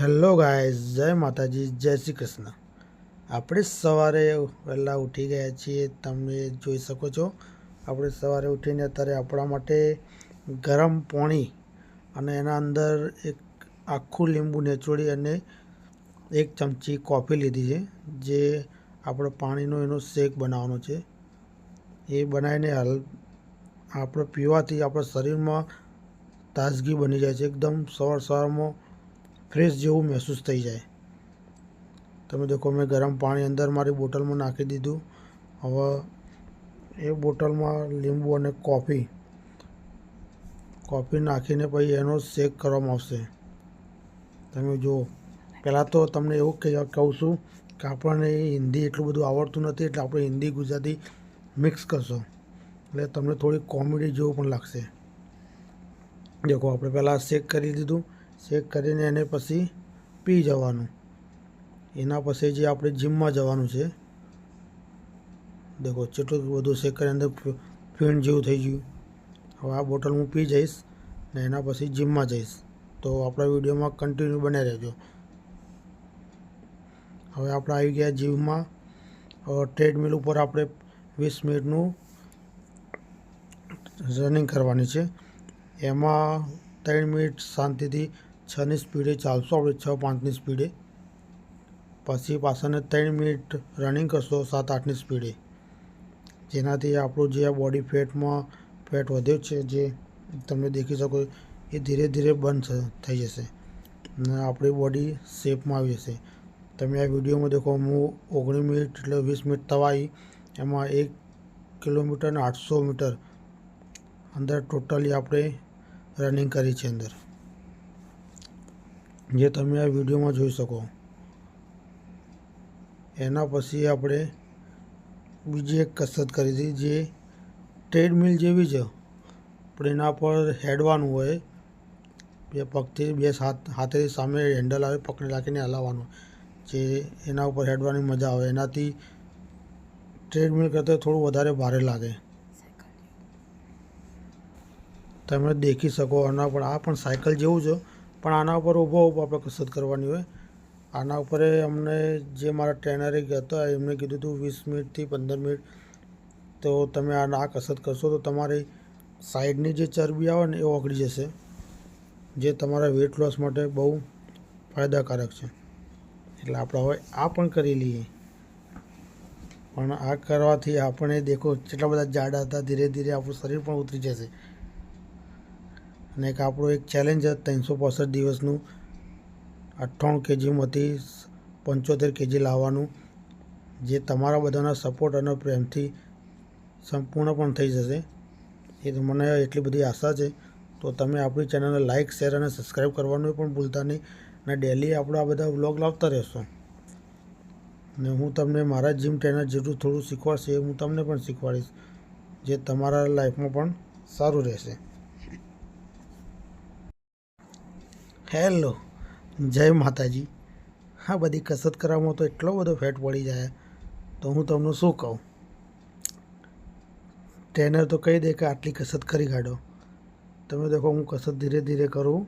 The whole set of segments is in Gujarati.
હેલો ગાઈઝ, જય માતાજી, જય શ્રી કૃષ્ણ. આપણે સવારે વહેલા ઉઠી ગયા છીએ, તમે જોઈ શકો છો. આપણે સવારે ઉઠીને અત્યારે આપણા માટે ગરમ પાણી અને એના અંદર એક આખું લીંબુ નેચોડી અને એક ચમચી કોફી લીધી છે, જે આપણો પાણીનો એનો શેક બનાવવાનો છે. એ બનાવીને હાલ આપણે પીવાથી આપણા શરીરમાં તાજગી બની જાય છે. એકદમ સવાર સવારમાં ફ્રેશ જેવું મહેસૂસ થઈ જાય. તમે દેખો, મેં ગરમ પાણી અંદર મારી બોટલમાં નાખી દીધું. હવે એ બોટલમાં લીંબુ અને કોફી કોફી નાખીને પછી એનો શેક કરવામાં આવશે. તમે જુઓ પહેલાં તો તમને એવું કહે છું કે આપણને હિન્દી એટલું બધું આવડતું નથી, એટલે આપણે હિન્દી, ગુજરાતી મિક્સ કરશો. એટલે તમને થોડી કોમેડી જેવું પણ લાગશે. દેખો, આપણે પહેલાં શેક કરી દીધું. શેક કરીને એને પછી પી જવાનું. એના પછી જે આપણે જીમમાં જવાનું છે, દેખો જેટલું બધું શેક કરીને અંદર ફીણ જેવું થઈ ગયું. હવે આ બોટલ હું પી જઈશ ને એના પછી જીમમાં જઈશ. તો આપણા વિડીયોમાં કન્ટિન્યુ બને રહેજો. હવે આપણે આવી ગયા જીમમાં. ટ્રેડમિલ ઉપર આપણે વીસ મિનિટનું રનિંગ કરવાની છે. એમાં ત્રણ મિનિટ શાંતિથી છની સ્પીડે ચાલશો આપણે છ પાંચની સ્પીડે. પછી પાછળને ત્રણ મિનિટ રનિંગ કરશો, સાત આઠની સ્પીડે. જેનાથી આપણું જે આ બોડી ફેટમાં ફેટ વધ્યો છે, જે તમે દેખી શકો, એ ધીરે ધીરે બંધ થઈ જશે. અને આપણી બોડી શેપમાં આવી જશે. તમે આ વિડીયોમાં દેખો, હું ઓગણીસ મિનિટ એટલે વીસ મિનિટ તવાઈ, એમાં એક કિલોમીટર ને આઠસો મીટર અંદર ટોટલી આપણે રનિંગ કરી છે અંદર. જે તમે આ વિડીયોમાં જોઈ શકો. એના પછી આપણે બીજી એક કસરત કરી હતી, જે ટ્રેડમિલ જેવી છે. પણ એના પર હેડવાનું હોય, બે પગથી બે હાથ, હાથેથી સામે હેન્ડલ આવે, પકડી રાખીને હલાવવાનું. જે એના ઉપર હેડવાની મજા આવે. એનાથી ટ્રેડમિલ કરતાં થોડું વધારે ભારે લાગે. તમે દેખી શકો આના પર. આ પણ સાયકલ જેવું છે. પણ આના ઉપર ઊભો ઊભો આપણે કસરત કરવાની હોય. આના ઉપર અમને જે મારા ટ્રેનરે હતા એમણે કીધું હતું વીસ મિનિટથી પંદર મિનિટ. તો તમે આ આ કસરત કરશો તો તમારી સાઈડની જે ચરબી આવે ને એ ઓગળી જશે, જે તમારા વેટ લોસ માટે બહુ ફાયદાકારક છે. એટલે આપણે હવે આ પણ કરી લઈએ. પણ આ કરવાથી આપણે દેખો કેટલા બધા જાડા હતા, ધીરે ધીરે આપણું શરીર પણ ઉતરી જશે. અને એક આપણો એક ચેલેન્જ ત્રણસો પોસઠ દિવસનું. અઠ્ઠાણું કેજીમાંથી પંચોતેર કેજી લાવવાનું. જે તમારા બધાના સપોર્ટ અને પ્રેમથી સંપૂર્ણ પણ થઈ જશે. એ મને એટલી બધી આશા છે. તો તમે આપણી ચેનલને લાઇક શેર અને સબસ્ક્રાઈબ કરવાનું પણ ભૂલતા નહીં. અને ડેલી આપણે આ બધા વ્લોગ લાવતા રહેશો. ને હું તમને મારા જીમ ટ્રેનર જેટલું થોડું શીખવાડશે એ હું તમને પણ શીખવાડીશ. જે તમારા લાઈફમાં પણ સારું રહેશે. હેલો, જય માતાજી. હા, બધી કસરત કરવામાં તો એટલો બધો ફેટ પડી જાય તો હું તમને શું કહું? ટ્રેનર તો કહી દે કે આટલી કસરત કરી કાઢો. તમે દેખો, હું કસરત ધીરે ધીરે કરું,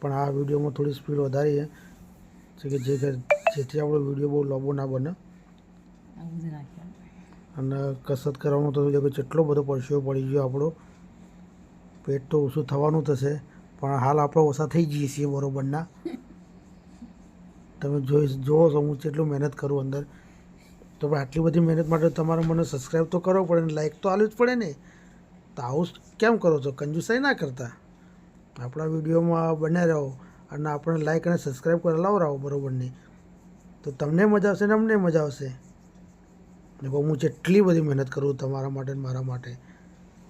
પણ આ વિડીયોમાં થોડી સ્પીડ વધારી છે કે જે જેથી આપણો વીડિયો બહુ લાંબો ના બને. અને કસરત કરવામાં તો જેટલો બધો પરસેવો પડી ગયો આપણો, પેટ તો ઓછું થવાનું થશે. પણ હાલ આપણે ઓછા થઈ જઈએ છીએ બરોબરના. તમે જોઈ જુઓ છો, હું જેટલું મહેનત કરું અંદર. તો પણ આટલી બધી મહેનત માટે તમારે મને સબસ્ક્રાઈબ તો કરવો પડે ને લાઈક તો આલવું જ પડે ને. તો આવું કેમ કરો છો? કંજુસાઈ ના કરતા. આપણા વિડીયોમાં બને રહો અને આપણે લાઈક અને સબસ્ક્રાઈબ કરી લાવો બરોબરની. તો તમને મજા આવશે ને અમને મજા આવશે. દેખો હું જેટલી બધી મહેનત કરું તમારા માટે મારા માટે.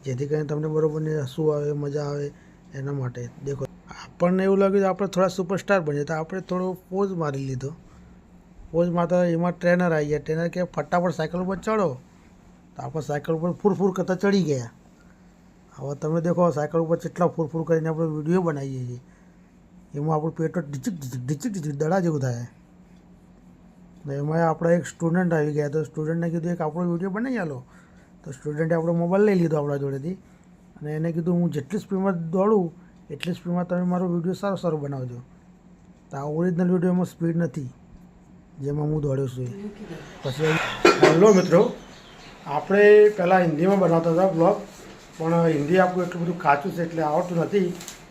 જેથી કરીને તમને બરોબરની હસવું આવે, મજા આવે. એના માટે. દેખો, આપણને એવું લાગ્યું આપણે થોડા સુપરસ્ટાર બનીએ તો આપણે થોડો પોઝ મારી લીધો. પોઝ મારતા એમાં ટ્રેનર આવી ગયા. ટ્રેનર કે ફટાફટ સાયકલ ઉપર ચડો. તો આપણે સાયકલ ઉપર ફૂરફૂર કરતા ચડી ગયા. હવે તમે દેખો સાયકલ ઉપર કેટલા ફૂરફૂર કરીને આપણે વીડિયો બનાવીએ છીએ. એમાં આપણું પેટ ઢીચક ઢીચક ઢીચક ઢીચક દડા જેવું થાય. એમાં આપણા એક સ્ટુડન્ટ આવી ગયા. તો સ્ટુડન્ટને કીધું, એક આપણો વીડિયો બનાવી આલો. તો સ્ટુડન્ટે આપણો મોબાઈલ લઈ લીધો આપણા જોડેથી. અને એને કીધું, હું જેટલી સ્પીડમાં દોડું, એટલી સ્પીડમાં તમે મારો વીડિયો સારો સારો બનાવજો. તો આ ઓરિજિનલ વિડીયોમાં સ્પીડ નથી, જેમાં હું દોડ્યો છું. પછી હેલો મિત્રો, આપણે પહેલાં હિન્દીમાં બનાવતા હતા બ્લોગ પણ હિન્દી આપણું એટલું બધું કાચું છે એટલે આવડતું નથી.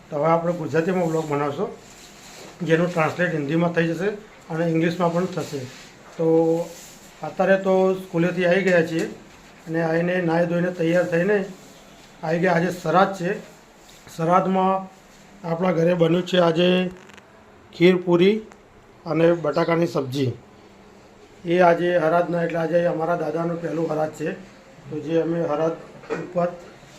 તો હવે આપણે ગુજરાતીમાં બ્લોગ બનાવશો, જેનું ટ્રાન્સલેટ હિન્દીમાં થઈ જશે અને ઇંગ્લિશમાં પણ થશે. તો અત્યારે તો સ્કૂલેથી આવી ગયા છીએ અને આવીને નાહી ધોઈને તૈયાર થઈને આવી ગયા. આજે સરાદ છે. સરાદમાં આપણા ઘરે બન્યું છે આજે ખીર પૂરી અને બટાકાની સબ્જી. એ આજે હરાદના, એટલે આજે અમારા દાદાનું પહેલું હરાદ છે. તો જે અમે હરાદ ઉપર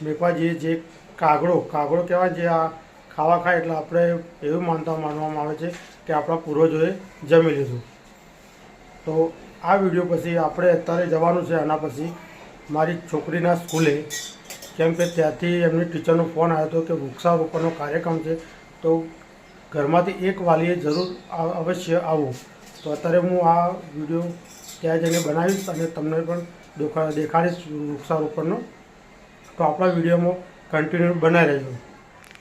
મેકવા જઈએ, જે કાગડો કાગડો કહેવાય જે આ ખાવા ખાય, એટલે આપણે એવું માનતા, માનવામાં આવે છે કે આપણા પૂર્વજોએ જમી લીધું. તો આ વીડિયો પછી આપણે અત્યારે જવાનું છે. આના પછી મારી છોકરીના સ્કૂલે કેમ કે ત્યાંથી એમની ટીચરનો ફોન આવ્યો હતો કે વૃક્ષારોપણનો કાર્યક્રમ છે, તો ઘરમાંથી એક વાલીએ જરૂર અવશ્ય આવવું તો અત્યારે હું આ વીડિયો ત્યાં જઈને બનાવીશ અને તમને પણ દેખા, દેખાડીશ વૃક્ષારોપણનો. તો આપણા વિડીયોમાં કન્ટિન્યુ બનાવી રહેજો.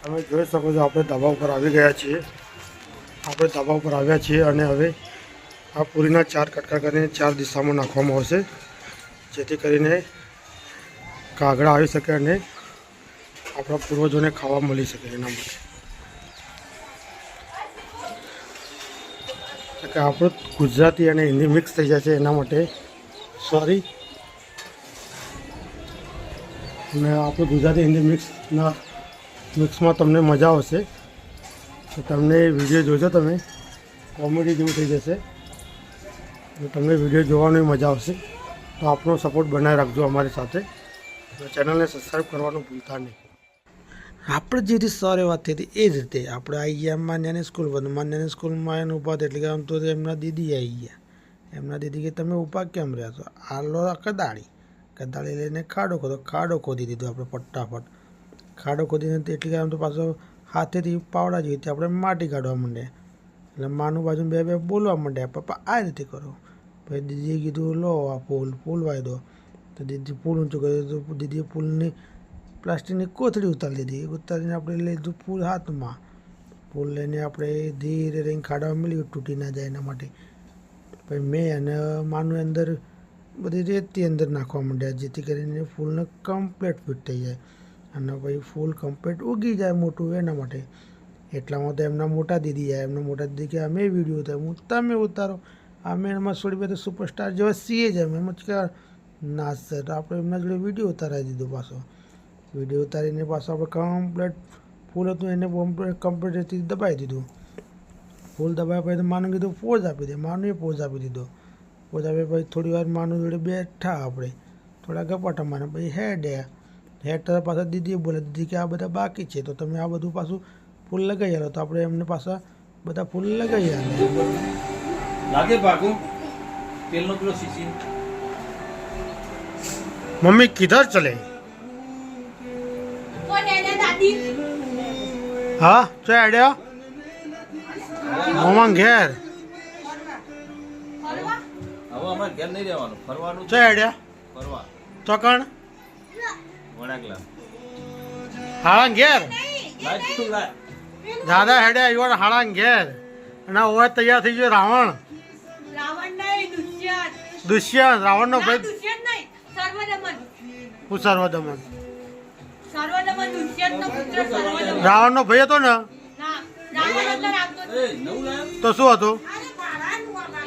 તમે જોઈ શકો છો, આપણે ધાબા ઉપર આવી ગયા છીએ. આપણે ધાબા ઉપર આવ્યા છીએ અને હવે આ પૂરીના ચાર કટકા કરીને ચાર દિશામાં નાખવામાં આવશે, જેથી કરીને કાગડા આવી શકે અને આપણા પૂર્વજોને ખાવા મળી શકે એના માટે. કે આપણું ગુજરાતી અને હિન્દી મિક્સ થઈ જાય છે એના માટે. સોરી અને આપણું ગુજરાતી હિન્દી મિક્સના મિક્સમાં તમને મજા આવશે. તો તમને વીડિયો જોજો તમે. કોમેડી જેવું થઈ જશે. તમને વીડિયો જોવાની મજા આવશે. તો આપણો સપોર્ટ બનાવી રાખજો અમારી સાથે. ચેનલને સબસ્ક્રાઈબ કરવાનું ભૂલતા નહીં. આપણે જે રીતે સરે વાત થઈ હતી એ જ રીતે. આપણે આવી ગયા માન્યાની સ્કૂલ બંધ માન્યાની સ્કૂલમાં એને ઊભા એટલે કે આમ તો એમના દીદી આવી ગયા. એમના દીદી કે તમે ઊભા કેમ રહ્યા છો? આલો કદાળી. કદાળી લઈને ખાડો ખોદો. ખાડો ખોદી દીધો આપણે ફટાફટ. ખાડો ખોદીને એટલે કે આમ તો પાછો હાથેથી પાવડા જેવી રીતે આપણે માટી કાઢવા માંડ્યા. એટલે માનું બાજુ બે બે બોલવા માંડ્યા. પપ્પા આ રીતે કરો. પછી દીદીએ કીધું, લો આ ફૂલ ફૂલ વાય દો. તો દીદી પુલ ઊંચું કર્યું તો દીદીએ પુલની પ્લાસ્ટિકની કોથળી ઉતારી દીધી. ઉતારીને આપણે લીધું પુલ હાથમાં. પુલ લઈને આપણે ધીરે રહીને ખાડામાં મળ્યું તૂટી ના જાય એના માટે. પછી મેં અને માનું અંદર બધી રેતી અંદર નાખવા માંડ્યા, જેથી કરીને ફૂલને કમ્પ્લીટ ફિટ થઈ જાય. અને પછી ફૂલ કમ્પ્લીટ ઉગી જાય મોટું એના માટે. એટલામાં તો એમના મોટા દીદી જાય એમના મોટા દીદી કે અમે વીડિયો થાય હું, તમે ઉતારો. અમે એમાં છોડી બધા સુપરસ્ટાર જેવા સીએ જ અમે. એમ જ ના સર આપણે એમના જોડે વીડિયો ઉતારાવી દીધો પાછો. વીડિયો ઉતારીને પાછો આપણે કમ્પ્લેટ ફૂલ હતું, એને કમ્પ્લેટથી દબાવી દીધું. ફૂલ દબાવ્યા પછી તો માનું કીધું પોઝ આપી દે. માનુએ પોઝ આપી દીધો. પોઝ આપ્યા પછી થોડી વાર માનું જોડે બેઠા આપણે. થોડા ગપાટા માને પછી હેડ હેડ તરફ પાછા દીદીએ બોલે દીદી, કે આ બધા બાકી છે? તો તમે આ બધું પાછું ફૂલ લગાવી આલો. તો આપણે એમને પાછા બધા ફૂલ લગાવી આલે. લાગે પાકું તેલનો પેલો શીશી મમ્મી કિધર ચલે. હા ચો આડ્યા? મમ્મા ઘેર. ફરવા? હવે અમારે ઘેર નહીં રહેવાનું ફરવાનું ચો આડ્યા? ફરવા. ચોકણ વણાકલા. હાળા ઘેર? દાદા હેડ્યા યુવાન હાળા ઘેર. અને હવે તૈયાર થઈ ગયો રાવણ. રાવણ નહીં દુષ્યંત. દુષ્યંત રાવણનો ભાઈ હું સર્વદમન સર્વદમન દુષ્યંતનો પુત્ર સર્વદમન રાવણનો ભાઈ હતો ને ના રાવણ અંદર આવતો એ નવું લાવ્યો તો શું હતું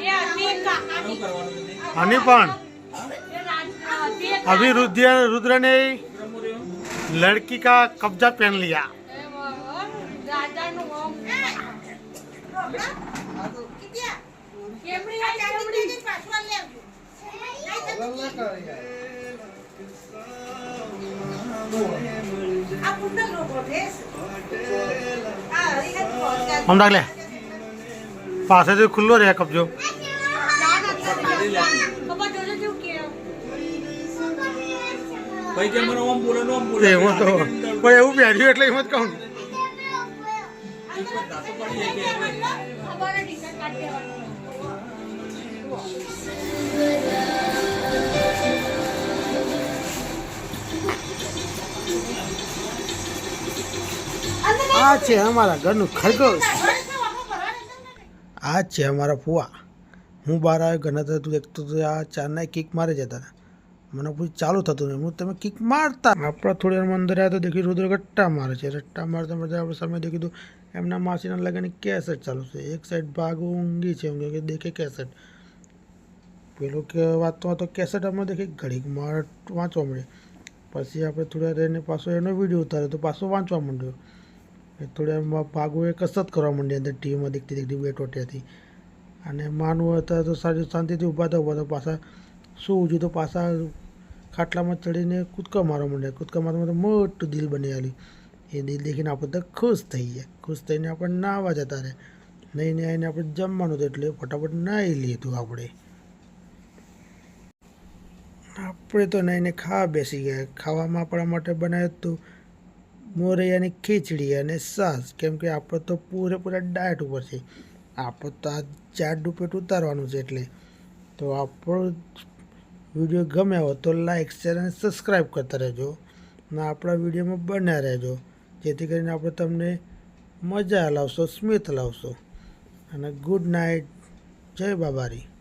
એ હતી એક કા- શું આની- કરવાનું નથી આની પણ એ રાજ- આ હતી એક अभी रुद्र रुद्र ने બ્રહ્મો રહ્યો लड़की का कब्जा पहन लिया એ વ- રાજાનું ઓમ. કેમરી આમ ડાક લે. પાસેથી ખુલ્લો રહે કબજો એવું તો એવું પહેર્યું એટલે એમ જ કહું. ખબર આ છે અમારા ઘરનું ખરગોશ. આ છે અમારા ફુવા. હું બહાર આવ્યો ઘણા તો દેખતો તો આ ચારના કિક મારે જતા હતા. મને પૂછ ચાલુ થતું નહીં. હું તમે કિક મારતા? આપણા થોડી વાર અંદર આવ્યા તો દેખી રુદ્ર રટ્ટા મારે છે. રટ્ટા મારતા મારતા આપણે સામે દેખી તો એમના માસીના લગ્નની કેસેટ ચાલુ છે. એક સાઈડ ભાગ ઊંઘી છે કે દેખે કેસેટ. પેલું કે વાંચવા તો કેસેટ અમે દેખી ઘડીક માર વાંચવા મળે. પછી આપણે થોડા રહીને પાછો એનો વીડિયો ઉતાર્યો તો પાછો વાંચવા માંડ્યો. એ થોડા એમાં ભાગો એ કસરત કરવા માંડી અંદર ટીવીમાં દેખતી દેખતી બે ટોટિયાથી અને માનવું હતા તો સારી શાંતિથી ઊભા તો ઊભા હતા પાછા શું ઊંચું તો પાછા ખાટલામાં ચડીને કૂદકા મારવા માંડ્યા. કૂદકા મારવા તો મોટું દિલ બની આલી એ દિલ દેખીને આપણે તો ખુશ થઈ ગયા. ખુશ થઈને આપણે નાવા જતા રહે નહીં ને આવીને આપણે જમવાનું હતું એટલે ફટાફટ નાહી લીધું આપણે. આપણે તો નહીં ને ખાવા બેસી ગયા. ખાવામાં આપણા માટે બનાવ્યું હતું મોરૈયાની ખીચડી અને સાસ. કેમ કે આપણે તો પૂરેપૂરા ડાયટ ઉપર છે આપણે તો આ ચાર પેટ ઉતારવાનું છે એટલે. તો આપણો વીડિયો ગમે હોય તો લાઇક શેર અને સબસ્ક્રાઈબ કરતા રહેજો. અને આપણા વિડીયોમાં બન્યા રહેજો. જેથી કરીને આપણે તમને મજા લાવશો, સ્મિત લાવશો. અને ગુડ નાઇટ જય બાબારી.